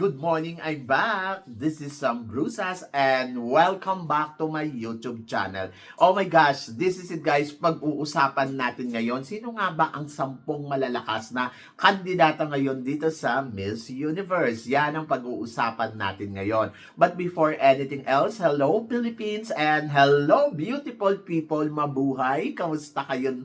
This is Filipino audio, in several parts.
Good morning! I'm back! This is Sam Brusas and welcome back to my YouTube channel. Oh my gosh, this is it guys. Pag-uusapan natin ngayon, sino nga ba ang sampung malalakas na kandidata ngayon dito sa Miss Universe? Yan ang pag-uusapan natin ngayon. But before anything else, hello Philippines and hello beautiful people! Mabuhay! Kamusta kayong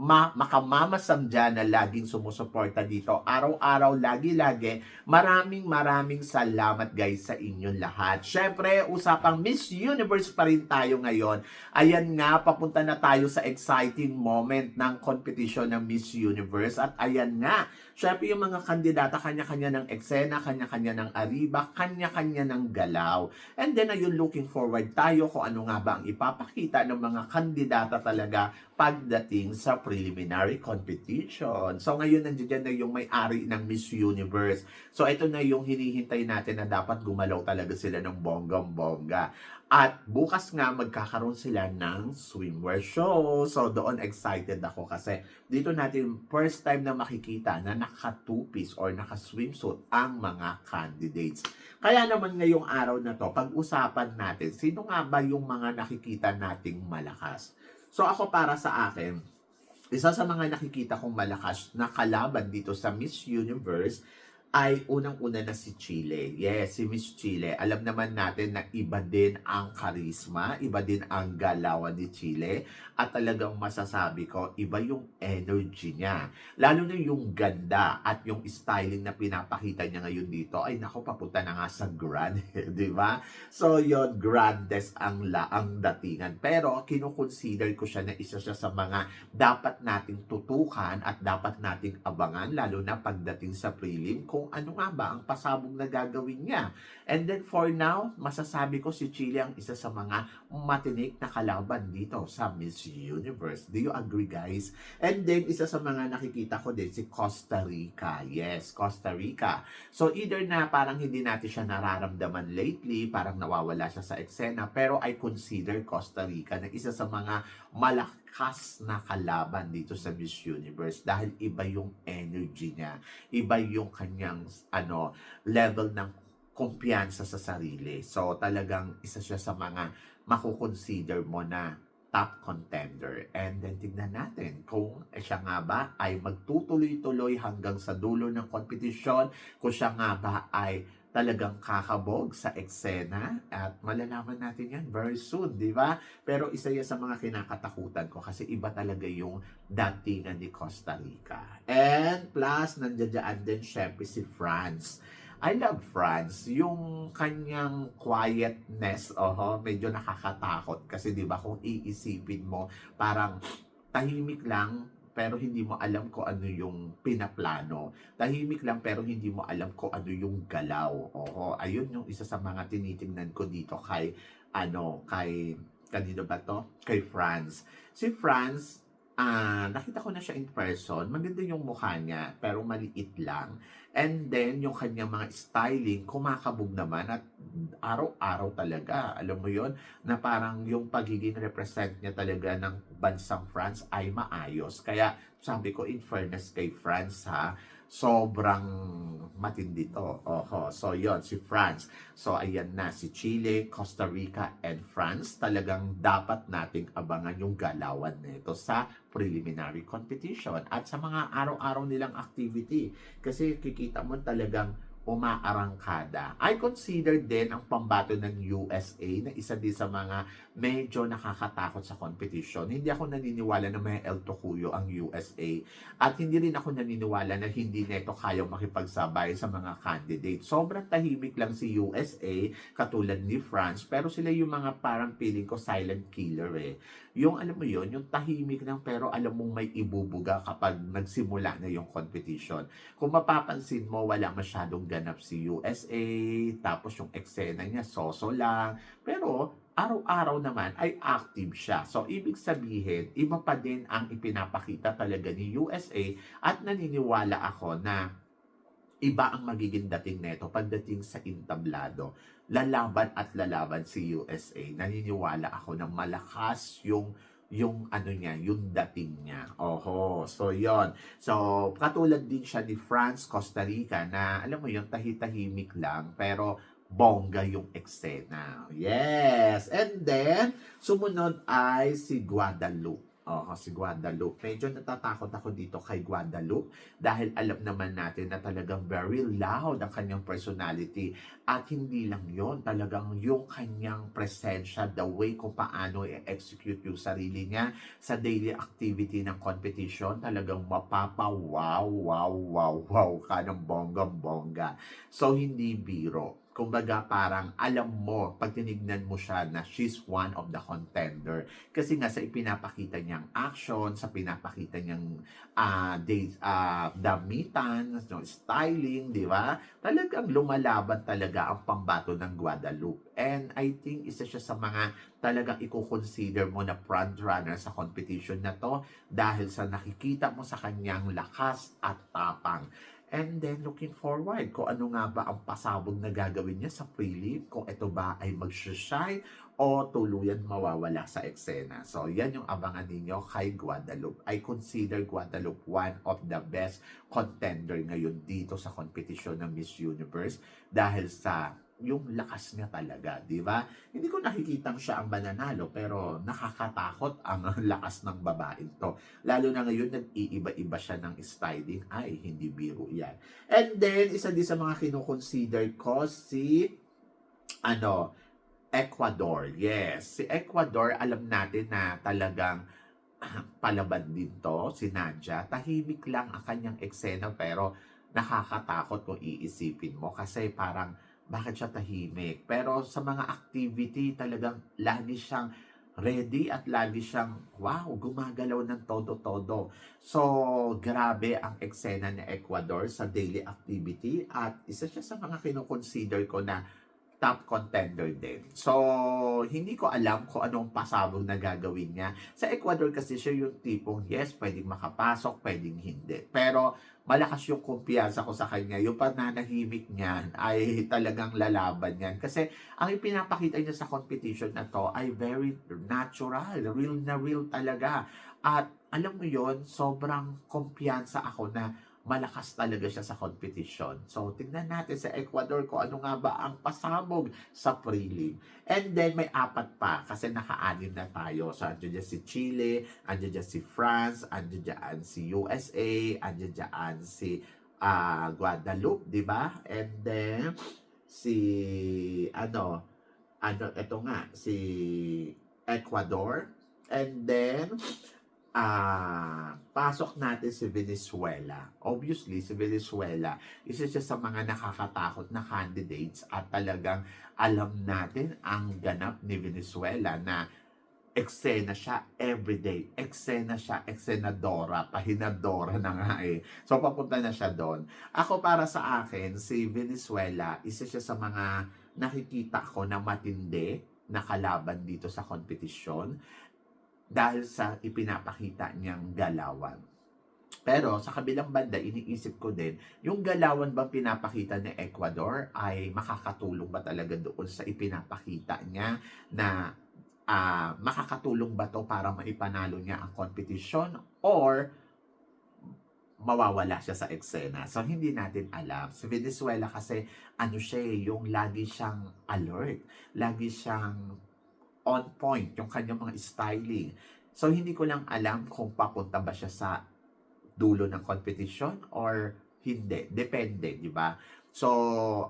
ma makamamasam dyan na laging sumusuporta dito. Araw-araw, lagi-lagi. Maraming maraming salamat guys sa inyong lahat. Syempre, usapang Miss Universe pa rin tayo ngayon. Ayan nga, papunta na tayo sa exciting moment ng competition ng Miss Universe. At ayan nga, syempre yung mga kandidata, kanya-kanya ng eksena, kanya-kanya ng ariba, kanya-kanya ng galaw. And then, ayun, looking forward tayo kung ano nga ba ang ipapakita ng mga kandidata talaga pagdating sa preliminary competition. So ngayon nandiyan na yung may-ari ng Miss Universe. So ito na yung hinihintay natin na dapat gumalaw talaga sila ng bonggang-bongga. At bukas nga magkakaroon sila ng swimwear show. So doon excited ako kasi dito natin first time na makikita na naka two-piece or naka swimsuit ang mga candidates. Kaya naman ngayong araw na to, pag-usapan natin, sino nga ba yung mga nakikita nating malakas? So ako para sa akin, isa sa mga nakikita kong malakas na kalaban dito sa Miss Universe ay unang-una na si Chile. Yes, si Miss Chile. Alam naman natin na iba din ang karisma, iba din ang galawan ni Chile. At talagang masasabi ko, iba yung energy niya. Lalo na yung ganda at yung styling na pinapakita niya ngayon dito, ay nako, papunta na nga sa grand, di ba? So, yon grandest ang, la, ang datingan. Pero, kinukonsider ko siya na isa siya sa mga dapat nating tutukan at dapat nating abangan, lalo na pagdating sa prelim, kung ano nga ba ang pasabog na gagawin niya. And then for now, masasabi ko si Chile ang isa sa mga matinik na kalaban dito sa Miss Universe. Do you agree guys? And then isa sa mga nakikita ko din si Costa Rica. Yes, Costa Rica. So either na parang hindi natin siya nararamdaman lately, parang nawawala siya sa eksena, pero I consider Costa Rica na isa sa mga malakas na kalaban dito sa Miss Universe dahil iba yung energy niya, iba yung kanyang ano level ng kumpiyansa sa sarili. So talagang isa siya sa mga makukonsider mo na top contender. And then tignan natin kung eh, siya nga ba ay magtutuloy-tuloy hanggang sa dulo ng competition, kung siya nga ba ay talagang kakabog sa eksena at malalaman natin yan very soon, di ba? Pero isa yan sa mga kinakatakutan ko kasi iba talaga yung datingan ni Costa Rica. And plus, nandiyan din syempre si France. I love France. Yung kanyang quietness, oho, medyo nakakatakot. Kasi di ba kung iisipin mo, parang tahimik lang, pero hindi mo alam kung ano yung pinaplano. Tahimik lang pero hindi mo alam kung ano yung galaw. Oo, ayun yung isa sa mga tinitingnan ko dito kay ano, kay kanino ba to? Kay France. Si France, ah, nakita ko na siya in person. Maganda yung mukha niya, pero maliit lang. And then, yung kanyang mga styling, kumakabog naman at araw-araw talaga. Alam mo yon na parang yung pagiging represent niya talaga ng bansang France ay maayos. Kaya sabi ko, in fairness kay France ha, sobrang matindi to. Oho. So, yon si France. So, ayan na, si Chile, Costa Rica, and France. Talagang dapat nating abangan yung galawan nito sa preliminary competition at sa mga araw-araw nilang activity. Kasi kikita mo talagang umaarangkada. I consider din ang pambato ng USA na isa din sa mga medyo nakakatakot sa competition. Hindi ako naniniwala na may El Tocuyo ang USA at hindi rin ako naniniwala na hindi neto kaya makipagsabay sa mga candidate. Sobrang tahimik lang si USA katulad ni France pero sila yung mga parang feeling ko silent killer eh. Yung alam mo yon yung tahimik lang pero alam mong may ibubuga kapag nagsimula na yung competition. Kung mapapansin mo, wala masyadong ganap si USA, tapos yung eksena niya, soso lang. Pero araw-araw naman ay active siya. So, ibig sabihin, iba pa din ang ipinapakita talaga ni USA at naniniwala ako na iba ang magiging dating neto pagdating sa intablado. Lalaban at lalaban si USA. Naniniwala ako na malakas yung yung ano niya, yung dating niya. Oho, so yon So, katulad din siya ni France, Costa Rica na alam mo yung tahi-tahimik lang pero bongga yung eksena. Yes! And then, sumunod ay si Guadalupe. Oo, si Guadalupe. Medyo natatakot ako dito kay Guadalupe dahil alam naman natin na talagang very loud ang kanyang personality. At hindi lang yon talagang yung kanyang presensya, the way kung paano i-execute yung sarili niya sa daily activity ng competition, talagang mapapa wow, wow, wow, wow ka ng bonggang-bongga. So, hindi biro kumbaga parang alam mo, pag tinignan mo siya na she's one of the contender. Kasi nga sa ipinapakita niyang action, sa pinapakita niyang uh, days, uh, damitan, no, styling, di ba? Talagang lumalaban talaga ang pambato ng Guadalupe. And I think isa siya sa mga talagang i-consider mo na front runner sa competition na to dahil sa nakikita mo sa kanyang lakas at tapang. And then, looking forward, kung ano nga ba ang pasabog na gagawin niya sa prelim, kung ito ba ay mag-shine o tuluyan mawawala sa eksena. So, yan yung abangan ninyo kay Guadalupe. I consider Guadalupe one of the best contender ngayon dito sa competition ng Miss Universe dahil sa yung lakas niya talaga, di ba? Hindi ko nakikitang siya ang mananalo, pero nakakatakot ang lakas ng babaeng to. Lalo na ngayon, nag-iiba-iba siya ng styling. Ay, hindi biro yan. And then, isa din sa mga kinukonsider ko, si, ano, Ecuador. Yes, si Ecuador, alam natin na talagang palaban din to, si Nadia. Tahimik lang ang kanyang eksena, pero nakakatakot kung iisipin mo. Kasi parang, bakit siya tahimik. Pero sa mga activity, talagang lagi siyang ready at lagi siyang, wow, gumagalaw ng todo-todo. So, grabe ang eksena ni Ecuador sa daily activity at isa siya sa mga kinoconsider ko na top contender din. So, hindi ko alam kung anong pasabog na gagawin niya. Sa Ecuador kasi siya yung tipong, yes, pwedeng makapasok, pwedeng hindi. Pero, malakas yung kumpiyansa ko sa kanya. Yung pananahimik niyan ay talagang lalaban yan. Kasi, ang ipinapakita niya sa competition na to ay very natural. Real na real talaga. At, alam mo yon sobrang kumpiyansa ako na malakas talaga siya sa competition. So, tingnan natin sa Ecuador ko ano nga ba ang pasabog sa prelim. And then, may apat pa kasi naka-anim na tayo. So, andyan dyan si Chile, andyan dyan si France, andyan dyan si USA, andyan dyan si uh, Guadalupe, di ba? And then, si, ano, ano, ito nga, si Ecuador. And then, ah pasok natin si Venezuela. Obviously, si Venezuela, isa siya sa mga nakakatakot na candidates at talagang alam natin ang ganap ni Venezuela na eksena siya everyday. Eksena siya, eksenadora, pahinadora na nga eh. So, papunta na siya doon. Ako para sa akin, si Venezuela, isa siya sa mga nakikita ko na matindi na kalaban dito sa kompetisyon dahil sa ipinapakita niyang galawan. Pero sa kabilang banda, iniisip ko din, yung galawan bang pinapakita ni Ecuador ay makakatulong ba talaga doon sa ipinapakita niya na uh, makakatulong ba to para maipanalo niya ang competition or mawawala siya sa eksena. So, hindi natin alam. Sa Venezuela kasi, ano siya eh, yung lagi siyang alert. Lagi siyang on point yung kanyang mga styling. So, hindi ko lang alam kung papunta ba siya sa dulo ng competition or hindi. Depende, di ba? So,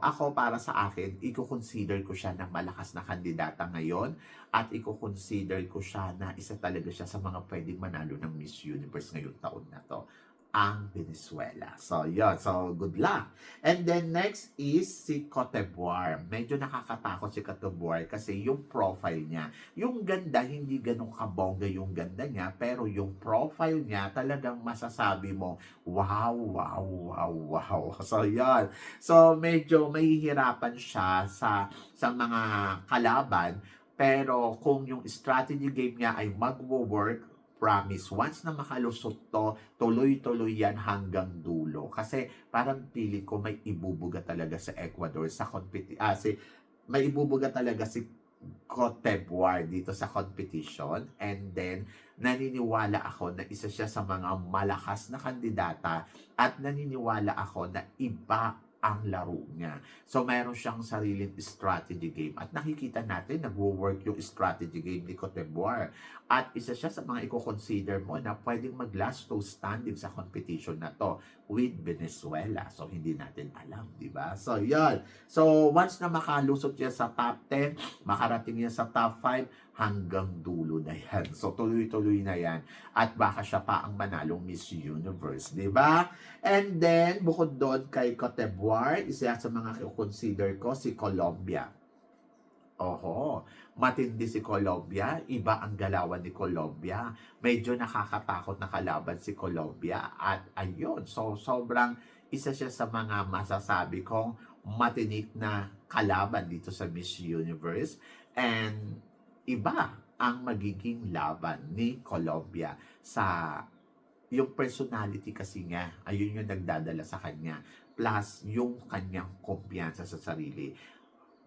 ako para sa akin, i-consider ko siya na malakas na kandidata ngayon at i-consider ko siya na isa talaga siya sa mga pwedeng manalo ng Miss Universe ngayong taon na to ang Venezuela. So, yun. So, good luck. And then, next is si Cote d'Ivoire. Medyo nakakatakot si Cote d'Ivoire kasi yung profile niya, yung ganda, hindi ganun kabongga yung ganda niya, pero yung profile niya, talagang masasabi mo, wow, wow, wow, wow. So, yun. So, medyo mahihirapan siya sa, sa mga kalaban, pero kung yung strategy game niya ay magwo-work, promise, once na makalusot to, tuloy-tuloy yan hanggang dulo. Kasi parang pili ko may ibubuga talaga sa Ecuador sa competi ah, si, may ibubuga talaga si Cote d'Ivoire dito sa competition and then naniniwala ako na isa siya sa mga malakas na kandidata at naniniwala ako na iba ang laro niya. So, mayroon siyang sariling strategy game. At nakikita natin, nagwo-work yung strategy game ni Cote d'Ivoire. At isa siya sa mga i-consider mo na pwedeng mag-last to standing sa competition na to with Venezuela. So, hindi natin alam, di ba? So, yun. So, once na makalusot siya sa top 10, makarating niya sa top 5, hanggang dulo na yan. So, tuloy-tuloy na yan. At baka siya pa ang manalong Miss Universe, di ba? And then, bukod doon kay Cote d'Ivoire, isa sa mga consider ko si Colombia. Oho, matindi si Colombia, iba ang galawan ni Colombia. Medyo nakakatakot na kalaban si Colombia. At ayun, so sobrang isa siya sa mga masasabi kong matinik na kalaban dito sa Miss Universe. And iba ang magiging laban ni Colombia sa yung personality kasi niya, ayun yung nagdadala sa kanya, plus yung kanyang kumpiyansa sa sarili.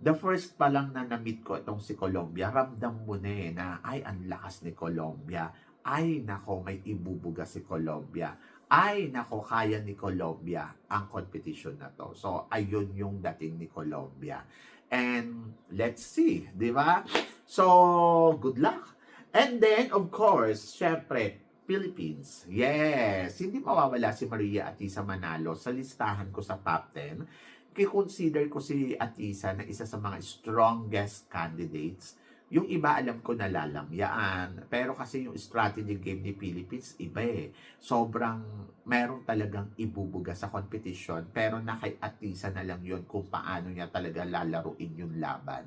The first pa lang na na-meet ko itong si Colombia, ramdam mo na eh na, ay, ang lakas ni Colombia. Ay, nako, may ibubuga si Colombia. Ay, nako, kaya ni Colombia ang competition na to. So, ayun yung dating ni Colombia. And let's see, di ba? So, good luck. And then, of course, syempre, Philippines. Yes, hindi mawawala si Maria Atisa Manalo sa listahan ko sa top 10. Kikonsider ko si Atisa na isa sa mga strongest candidates. Yung iba alam ko nalalamyaan. Pero kasi yung strategy game ni Philippines, iba eh. Sobrang meron talagang ibubuga sa competition. Pero na kay Atisa na lang yun kung paano niya talaga lalaruin yung laban.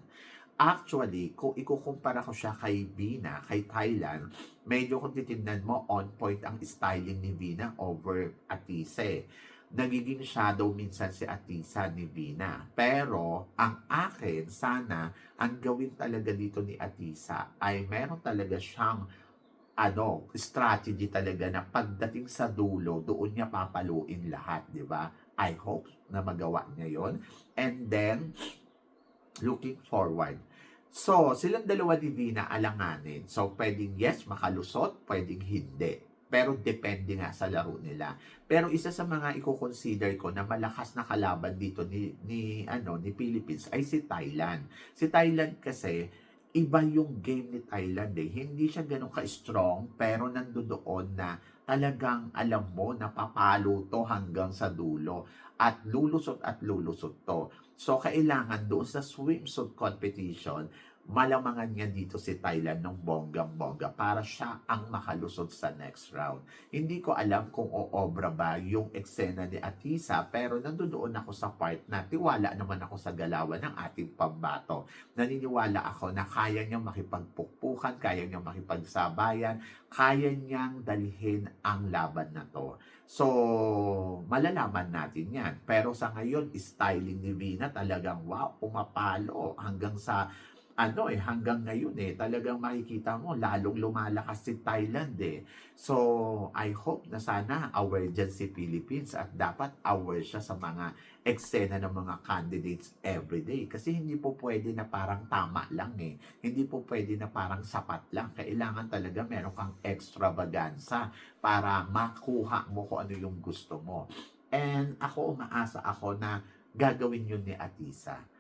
Actually, kung ikukumpara ko siya kay Vina, kay Thailand, medyo kung titignan mo, on point ang styling ni Vina over Atisa eh. Nagiging shadow minsan si Atisa ni Vina. Pero, ang akin, sana, ang gawin talaga dito ni Atisa ay meron talaga siyang ano, strategy talaga na pagdating sa dulo, doon niya papaluin lahat, di ba? I hope na magawa niya yon And then, looking forward. So, silang dalawa ni Vina alanganin. So, pwedeng yes, makalusot, pwedeng hindi. Pero depende nga sa laro nila. Pero isa sa mga i-consider ko na malakas na kalaban dito ni, ni, ano, ni Philippines ay si Thailand. Si Thailand kasi, iba yung game ni Thailand eh. Hindi siya ganun ka-strong, pero nandoon na talagang alam mo na papalo to hanggang sa dulo. At lulusot at lulusot to. So, kailangan doon sa swimsuit competition, malamangan niya dito si Thailand ng bonggang-bongga para siya ang makalusot sa next round. Hindi ko alam kung oobra ba yung eksena ni Atisa, pero nandoon ako sa part na tiwala naman ako sa galawan ng ating pambato. Naniniwala ako na kaya niyang makipagpukpukan, kaya niyang makipagsabayan, kaya niyang dalhin ang laban na to. So, malalaman natin yan. Pero sa ngayon, styling ni Vina talagang wow, pumapalo hanggang sa ano eh, hanggang ngayon eh, talagang makikita mo, lalong lumalakas si Thailand eh. So, I hope na sana aware dyan si Philippines at dapat aware siya sa mga eksena ng mga candidates everyday. Kasi hindi po pwede na parang tama lang eh. Hindi po pwede na parang sapat lang. Kailangan talaga meron kang extravaganza para makuha mo kung ano yung gusto mo. And ako, umaasa ako na gagawin yun ni Atisa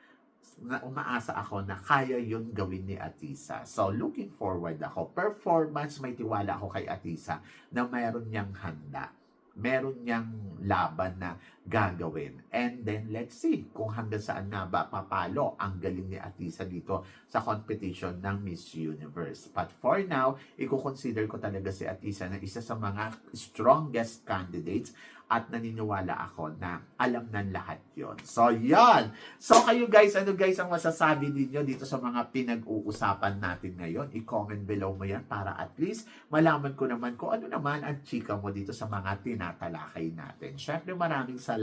na umaasa ako na kaya yun gawin ni Atisa. So, looking forward ako. Performance, may tiwala ako kay Atisa na mayroon niyang handa. Meron niyang laban na gagawin. And then, let's see kung hanggang saan nga ba papalo ang galing ni Atisa dito sa competition ng Miss Universe. But for now, i-consider ko talaga si Atisa na isa sa mga strongest candidates at naniniwala ako na alam ng lahat yon. So, yan. So, kayo guys, ano guys ang masasabi ninyo dito sa mga pinag-uusapan natin ngayon? I-comment below mo yan para at least malaman ko naman kung ano naman ang chika mo dito sa mga tinatalakay natin. Syempre, maraming salamat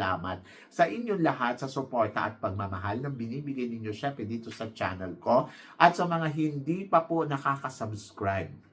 sa inyong lahat sa suporta at pagmamahal ng binibigay ninyo syempre dito sa channel ko. At sa mga hindi pa po nakakasubscribe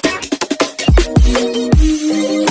Música